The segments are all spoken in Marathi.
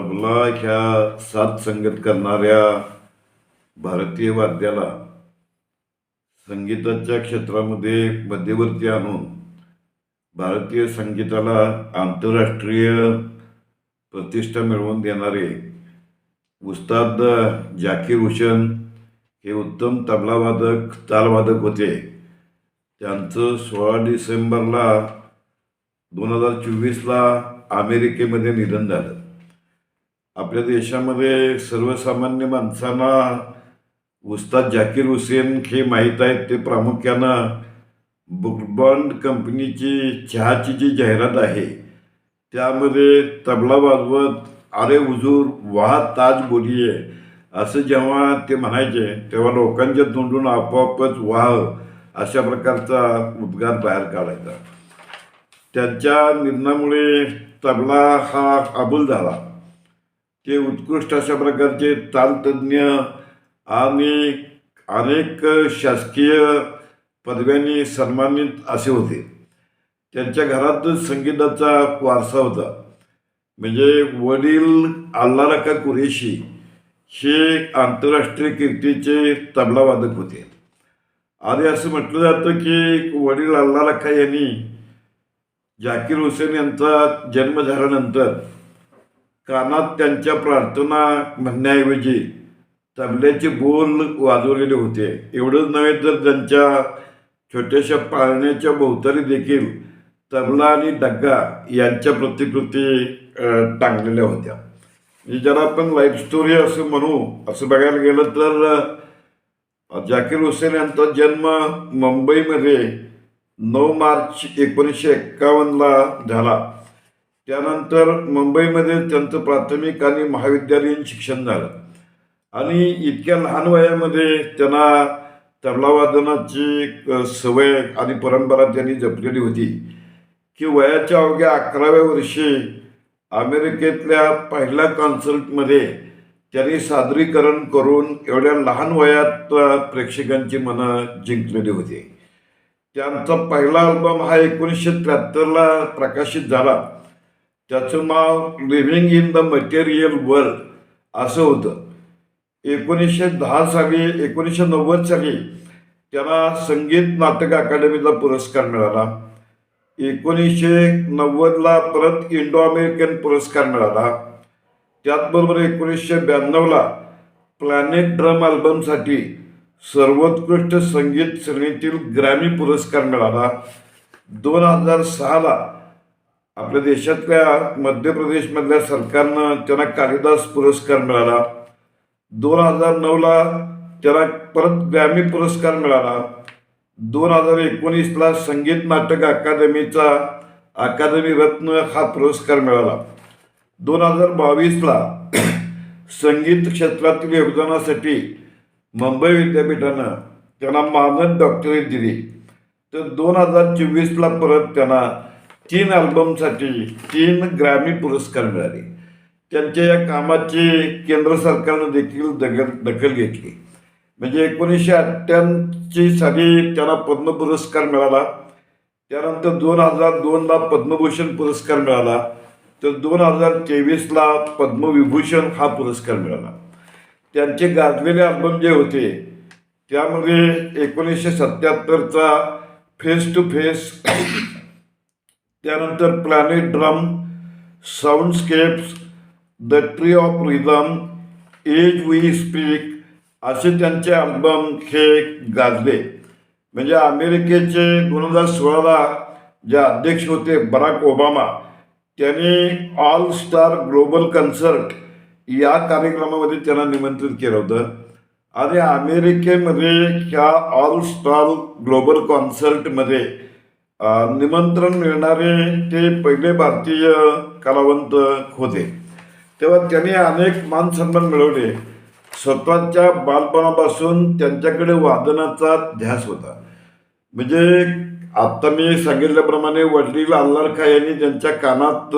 तबला ह्या सात संगत करणाऱ्या भारतीय वाद्याला संगीताच्या क्षेत्रामध्ये मध्यवर्ती आणून भारतीय संगीताला आंतरराष्ट्रीय प्रतिष्ठा मिळवून देणारे उस्ताद जाकीर हुसेन हे उत्तम तबलावादक तालवादक होते. त्यांचं सोळा डिसेंबरला दोन हजार चोवीसला अमेरिकेमध्ये निधन झालं. आपल्या देशामध्ये सर्वसामान्य माणसांना उस्ताद जाकीर हुसेन हे माहीत आहेत ते प्रामुख्यानं बुकबॉन्ड कंपनीची चहाची जी जाहिरात आहे त्यामध्ये तबला वाजवत अरे हुजूर वाह ताज बोलिये असं जेव्हा ते म्हणायचे तेव्हा लोकांच्या तोंडून आपोआपच वाह अशा प्रकारचा उद्गार बाहेर काढायचा. त्यांच्या निधनामुळे तबला हा अबूल झाला. ते उत्कृष्ट अशा प्रकारचे तालतज्ञ आणि अनेक शासकीय पदव्यांनी सन्मानित असे होते. त्यांच्या घरातच संगीताचा वारसा होता. म्हणजे वडील अल्लारका कुरेशी हे आंतरराष्ट्रीय कीर्तीचे तबलावादक होते. आणि असं म्हटलं जातं की वडील अल्लारखा यांनी जाकीर हुसेन यांचा जन्म झाल्यानंतर कानात त्यांच्या प्रार्थना म्हणण्याऐवजी तबल्याचे बोल वाजवलेले होते. एवढंच नव्हे तर त्यांच्या छोट्याशा पाळण्याच्या भोवताली देखील तबला आणि डग्गा यांच्या प्रतिकृती टांगलेल्या होत्या. ज्याला आपण लाईफ स्टोरी असं म्हणू असं बघायला गेलं तर जाकीर हुसेन यांचा जन्म मुंबईमध्ये नऊ मार्च एकोणीसशे एक्कावन्नला झाला. त्यानंतर मुंबईमध्ये त्यांचं प्राथमिक आणि महाविद्यालयीन शिक्षण झालं. आणि इतक्या लहान वयामध्ये त्यांना तबलावादनाची सवय आणि परंपरा त्यांनी जपलेली होती की वयाच्या अवघ्या अकराव्या वर्षी अमेरिकेतल्या पहिल्या कॉन्सर्टमध्ये त्यांनी सादरीकरण करून एवढ्या लहान वयात प्रेक्षकांची मनं जिंकलेली होती. त्यांचा पहिला अल्बम हा एकोणीसशे त्र्याहत्तरला प्रकाशित झाला. त्याचं नाव living in the material world असं होतं. एकोणीसशे दहा साली एकोणीसशे नव्वद साली त्यांना संगीत नाटक अकादमीचा पुरस्कार मिळाला. एकोणीसशे नव्वदला परत इंडो अमेरिकन पुरस्कार मिळाला. त्याचबरोबर एकोणीसशे ब्याण्णवला प्लॅनेट ड्रम अल्बमसाठी सर्वोत्कृष्ट संगीत श्रेणीतील ग्रॅमी पुरस्कार मिळाला. दोन हजार सहाला आपल्या देशातल्या मध्य प्रदेशमधल्या सरकारनं त्यांना कालिदास पुरस्कार मिळाला. दोन हजार नऊला त्याला परत ग्रॅमी पुरस्कार मिळाला. दोन हजार एकोणीसला संगीत नाटक अकादमीचा अकादमी रत्न हा पुरस्कार मिळाला. दोन हजार बावीसला संगीत क्षेत्रातील योगदानासाठी मुंबई विद्यापीठानं त्यांना मानद डॉक्टरेट दिली. तर दोन हजार चोवीसला परत त्यांना तीन अल्बमसाठी तीन ग्रॅमी पुरस्कार मिळाले. त्यांच्या या कामाची केंद्र सरकारनं देखील दखल दखल घेतली. म्हणजे एकोणीसशे अठ्ठ्याऐंशी साली त्यांना पद्म पुरस्कार मिळाला. त्यानंतर दोन हजार दोनला पद्मभूषण पुरस्कार मिळाला. तर दोन हजार तेवीसला पद्मविभूषण हा पुरस्कार मिळाला. त्यांचे गाजलेले अल्बम जे होते त्यामध्ये एकोणीसशे सत्याहत्तरचा फेस टू फेस त्यानंतर planet drum soundscapes the tree of rhythm as we speak असे त्यांचे अल्बम हे गाजले. म्हणजे अमेरिकेचे दोन हजार सोळाला जे अध्यक्ष होते बराक ओबामा त्यांनी ऑल स्टार ग्लोबल कन्सर्ट या कार्यक्रमामध्ये त्यांना निमंत्रित केलं होतं. आणि अमेरिकेमध्ये ह्या ऑल स्टार ग्लोबल कॉन्सर्टमध्ये निमंत्रण मिळणारे ते पहिले भारतीय कलावंत होते. तेव्हा त्यांनी अनेक मान सन्मान मिळवले. स्वतःच्या बालपणापासून त्यांच्याकडे वादनाचा ध्यास होता. म्हणजे आत्ता मी सांगितल्याप्रमाणे वडील अल्लार खा यांनी त्यांच्या कानात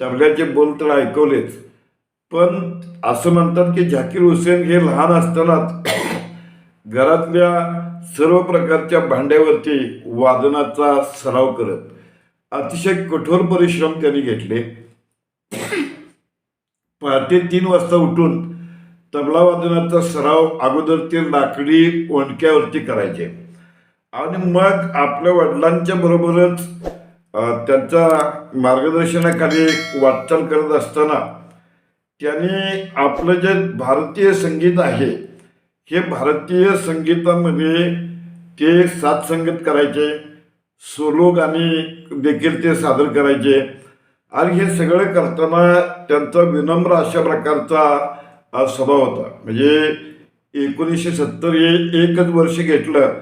तबल्याचे बोल तर ऐकवलेच. पण असं म्हणतात की झाकीर हुसेन हे लहान असतानाच घरातल्या सर्व प्रकारच्या भांड्यावरती वादनाचा सराव करत अतिशय कठोर परिश्रम त्यांनी घेतले. पहाटे तीन वाजता उठून तबला वादनाचा सराव अगोदर ते लाकडी ओंडक्यावरती करायचे. आणि मग आपल्या वडिलांच्या बरोबरच त्यांच्या मार्गदर्शनाखाली वाटचाल करत असताना त्यांनी आपलं जे भारतीय संगीत आहे हे भारतीय संगीतामध्ये ते साथ संगीत करायचे सोलो गाणी देखील ते सादर करायचे. आणि हे सगळं करताना त्यांचा विनम्र अशा प्रकारचा स्वभाव होता. म्हणजे एकोणीसशे सत्तर हे एकच वर्ष घेतलं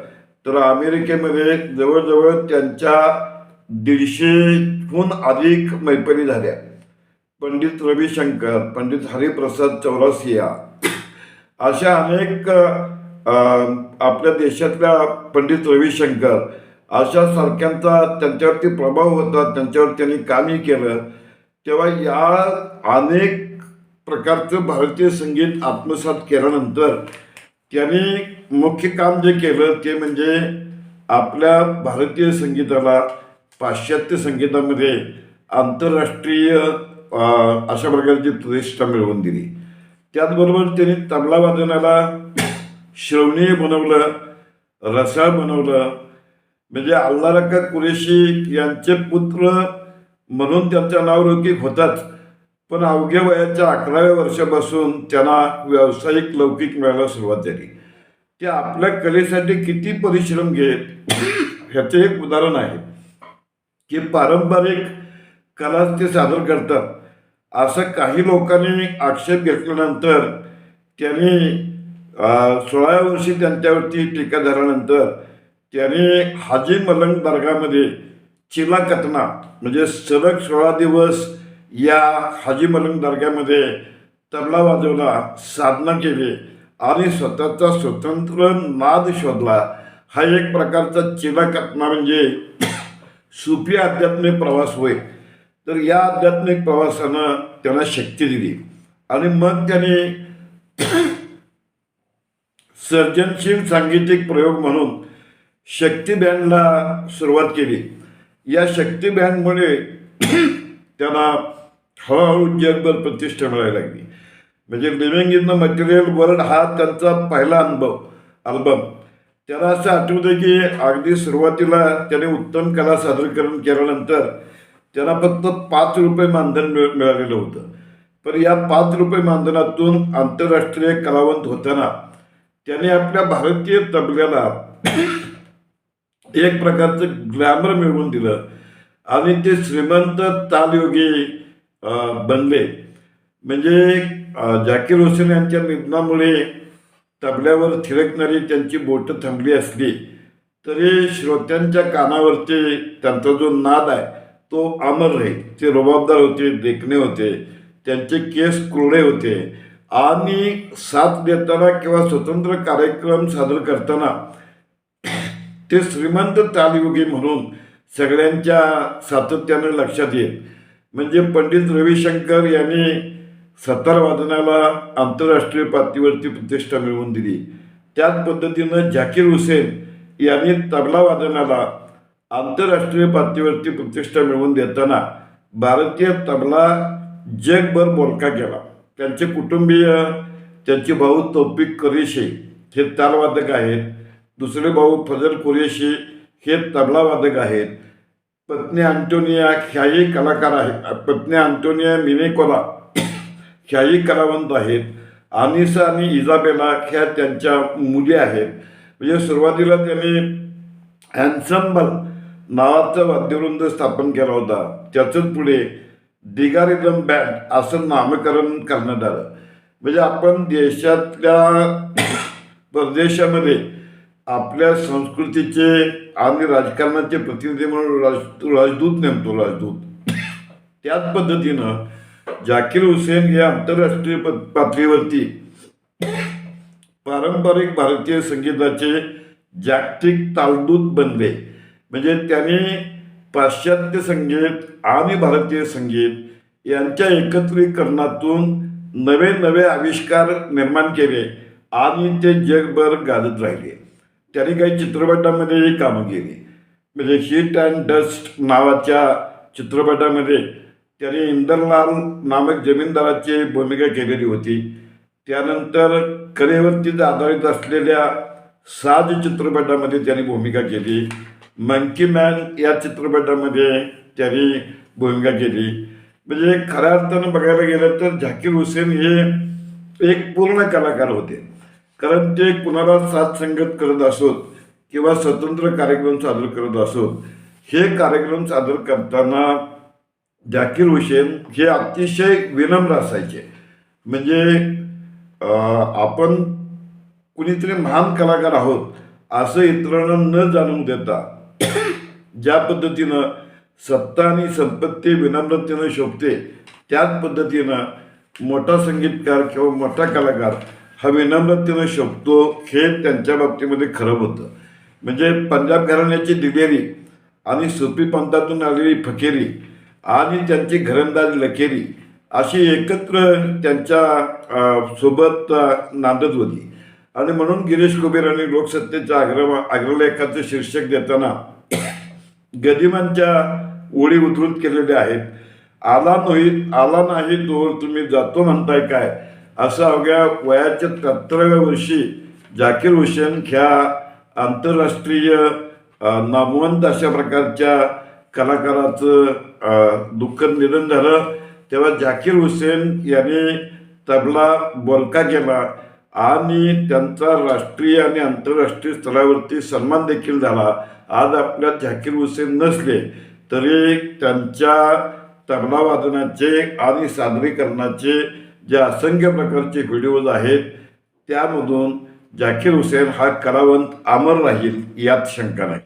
तर अमेरिकेमध्ये जवळजवळ त्यांच्या दीडशेहून अधिक मैफली झाल्या. पंडित रविशंकर पंडित हरिप्रसाद चौरासिया अशा अनेक आपल्या देशातल्या पंडित रविशंकर अशा सारख्यांचा त्यांच्यावरती प्रभाव होता त्यांच्यावर त्यांनी कामही केलं. तेव्हा या अनेक प्रकारचं भारतीय संगीत आत्मसात केल्यानंतर त्यांनी मुख्य काम जे केलं ते म्हणजे आपल्या भारतीय संगीताला पाश्चात्य संगीतामध्ये आंतरराष्ट्रीय अशा प्रकारची प्रतिष्ठा मिळवून दिली. त्याचबरोबर त्यांनी तबला वादनाला श्रवणीय बनवलं रसाळ बनवलं. म्हणजे अल्ला रक्का कुरेशी यांचे पुत्र म्हणून त्यांचं नाव लौकिक होताच. पण अवघ्या वयाच्या अकराव्या वर्षापासून त्यांना व्यावसायिक लौकिक मिळायला सुरुवात झाली. ते आपल्या कलेसाठी किती परिश्रम घेत ह्याचं एक उदाहरण आहे. की पारंपरिक कला ते सादर करतात. असं काही लोकांनी आक्षेप घेतल्यानंतर त्यांनी सोळाव्या वर्षी त्यांच्यावरती टीका झाल्यानंतर त्याने हाजी मलंग दर्गामध्ये चिला कतना म्हणजे सलग सोळा दिवस या हाजी मलंग दर्ग्यामध्ये तबला वाजवला साधना केली आणि स्वतःचा स्वतंत्र नाद शोधला. हा एक प्रकारचा चिला कतना म्हणजे सुफी आध्यात्मिक प्रवास होय. तर या आध्यात्मिक प्रवासानं त्यांना शक्ती दिली. आणि मग त्याने सर्जनशील सांगीतिक प्रयोग म्हणून शक्ती बँडला सुरुवात केली. या शक्ती बँडमुळे त्यांना हळूहळू जगभर प्रतिष्ठा मिळायला लागली. म्हणजे living in the material world हा त्यांचा पहिला अनुभव अल्बम. त्याला असं आठवतं की अगदी सुरुवातीला त्याने उत्तम कला सादरीकरण केल्यानंतर त्याला फक्त पाच रुपये मानधन मिळ मिळालेलं होतं. पण या पाच रुपये मानधनातून आंतरराष्ट्रीय कलावंत होताना त्याने आपल्या भारतीय तबल्याला एक प्रकारचं ग्लॅमर मिळवून दिलं आणि ते श्रीमंत तालयोगी बनले. म्हणजे जाकीर हुसेन यांच्या निधनामुळे तबल्यावर थिरकणारी त्यांची बोटं थांबली असली तरी श्रोत्यांच्या कानावरती त्यांचा जो नाद आहे तो अमर राहील ते रबाबदार होते देखणे होते. त्यांचे केस कुरडे होते. आणि साथ देताना किंवा स्वतंत्र कार्यक्रम सादर करताना ते श्रीमंत तालयोगी म्हणून सगळ्यांच्या सातत्यानं लक्षात येत. म्हणजे पंडित रविशंकर यांनी सतार वादनाला आंतरराष्ट्रीय पातळीवरती प्रतिष्ठा मिळवून दिली. त्याच पद्धतीनं झाकीर हुसेन यांनी तबला वादनाला आंतरराष्ट्रीय पातळीवरती प्रतिष्ठा मिळवून देताना भारतीय तबला जगभर बोलका केला. त्यांचे कुटुंबीय त्यांचे भाऊ तौफिक कुरेशी हे तालवादक आहेत. दुसरे भाऊ फजल कुरेशी हे तबलावादक आहेत. पत्नी अँटोनिया ह्याही कलाकार आहेत पत्नी अँटोनिया मिनेकोला ह्याही कलावंत आहेत. अनिसा आणि इजाबेला ह्या त्यांच्या मुली आहेत. म्हणजे सुरुवातीला त्यांनी हॅन्सम्बल नावाचा वाद्यवृंद स्थापन केला होता. त्याचंच पुढे दिगारिदम बँड असं नामकरण करण्यात आलं. म्हणजे आपण देशातल्या परदेशामध्ये आपल्या संस्कृतीचे आणि राजकारणाचे प्रतिनिधी म्हणून राज राजदूत नेमतो राजदूत. त्याच पद्धतीनं जाकीर हुसेन हे आंतरराष्ट्रीय प- पातळीवरती पारंपरिक भारतीय संगीताचे जागतिक तालदूत बनले. म्हणजे त्यांनी पाश्चात्य संगीत आणि भारतीय संगीत यांच्या एकत्रीकरणातून नवे नवे आविष्कार निर्माण केले. आणि ते जगभर गाजत राहिले. त्यांनी काही चित्रपटामध्येही कामं केली. म्हणजे हिट अँड डस्ट नावाच्या चित्रपटामध्ये त्याने इंदरलाल नामक जमीनदाराची भूमिका केलेली होती. त्यानंतर कलेवरती आधारित असलेल्या साज चित्रपटामध्ये त्यांनी भूमिका केली. मंकी मॅन या चित्रपटामध्ये त्यांनी भूमिका केली. म्हणजे खऱ्या अर्थानं बघायला गेलं तर झाकीर हुसेन हे एक पूर्ण कलाकार होते. कारण ते कुणाला साथ संगत करत असोत किंवा स्वतंत्र कार्यक्रम सादर करत असोत हे कार्यक्रम सादर करताना झाकीर हुसेन हे अतिशय विनम्र असायचे. म्हणजे आपण कुणीतरी महान कलाकार आहोत असं इतरांना न जाणून देता ज्या पद्धतीनं सत्ता आणि संपत्ती विनम्रतेनं शोभते त्याच पद्धतीनं मोठा संगीतकार किंवा मोठा कलाकार हा विनम्रतेनं शोभतो हे त्यांच्या बाबतीमध्ये खरं होतं. म्हणजे पंजाब घराण्याची दिलेरी आणि सुपी पंथातून आलेली फकेरी आणि त्यांची घरंदाज लकेरी अशी एकत्र त्यांच्यासोबत नांदत होती. आणि म्हणून गिरीश कुबेरांनी लोकसत्तेच्या आग्रह आग्रलेखाचं शीर्षक देताना गदिमांच्या ओळी उद्धृत केलेल्या आहेत. आला नाही आला नाही तोवर तुम्ही जातो म्हणताय काय? असं अवघ्या वयाच्या सत्तराव्या वर्षी जाकीर हुसेन ह्या आंतरराष्ट्रीय नामवंत अशा प्रकारच्या कलाकाराचं दुःख दुःखद निधन झालं. तेव्हा जाकीर हुसेन यांनी तबला बोलका केला आणि त्यांचा राष्ट्रीय आणि आंतरराष्ट्रीय स्तरावरती सन्मान देखील झाला. आज आपल्यात झाकीर हुसेन नसले तरी त्यांच्या तबला वादनाचे आणि सादरीकरणाचे जे असंख्य प्रकारचे व्हिडिओज आहेत त्यामधून जाकीर हुसेन हा कलावंत अमर राहील यात शंका नाही.